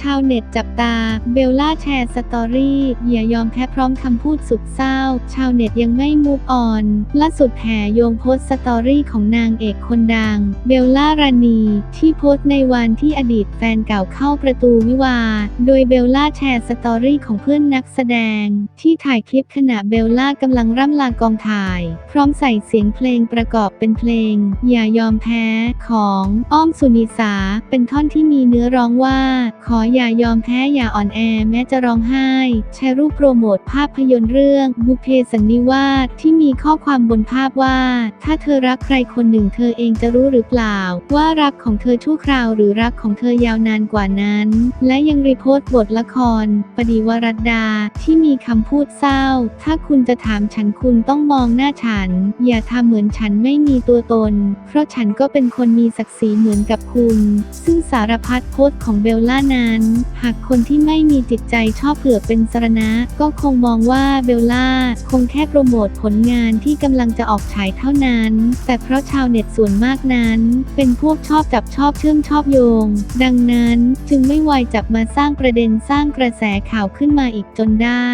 ชาวเน็ตจับตา เบลล่าแชร์สตอรี่อย่ายอมแพ้พร้อมคำพูดสุดเศร้า ชาวเน็ตยังไม่มูฟออนล่าสุดแห่โยงโพสต์สตอรี่ของนางเอกคนดัง เบลล่ารานี ที่โพสต์ในวันที่อดีตแฟนเก่าเข้าประตูวิวา โดยเบลล่าแชร์สตอรี่ของเพื่อนนักแสดง ที่ถ่ายคลิปขณะเบลล่ากำลังร่ำลากองถ่าย พร้อมใส่เสียงเพลงประกอบเป็นเพลง อย่ายอมแพ้ของอ้อมสุนิสาเป็นท่อนที่มีเนื้อร้องว่าขออย่ายอมแพ้อย่าอ่อนแอแม้จะร้องไห้แชร์รูปโปรโมทภาพยนตร์เรื่องบุพเพสันนิวาสที่มีข้อความบนภาพว่า ถ้าเธอรักใครคนหนึ่งเธอเองจะรู้หรือเปล่า ว่ารักของเธอชั่วคราวหรือรักของเธอยาวนานกว่านั้น และยังรีโพสต์บทละคร ปดีวรัตดาที่มีคำพูดเศร้า ถ้าคุณจะถามฉันคุณต้องมองหน้าฉัน อย่าทำเหมือนฉันไม่มีตัวตน เพราะฉันก็เป็นคนมีศักดิ์ศรีเหมือนกับคุณ ซึ่งสารพัดโพสต์ของเบลล่านั้น หากคนที่ไม่มีจิตใจชอบเผือกเป็นสรณะ ก็คงมองว่าเบลล่า คงแค่โปรโมทผลงานที่กำลังจะออกฉายเท่านั้น แต่เพราะชาวเน็ตส่วนมากนั้น เป็นพวกชอบจับชอบเชื่อมชอบโยง ดังนั้นจึงไม่ไวจับมาสร้างประเด็นสร้างกระแสข่าวขึ้นมาอีกจนได้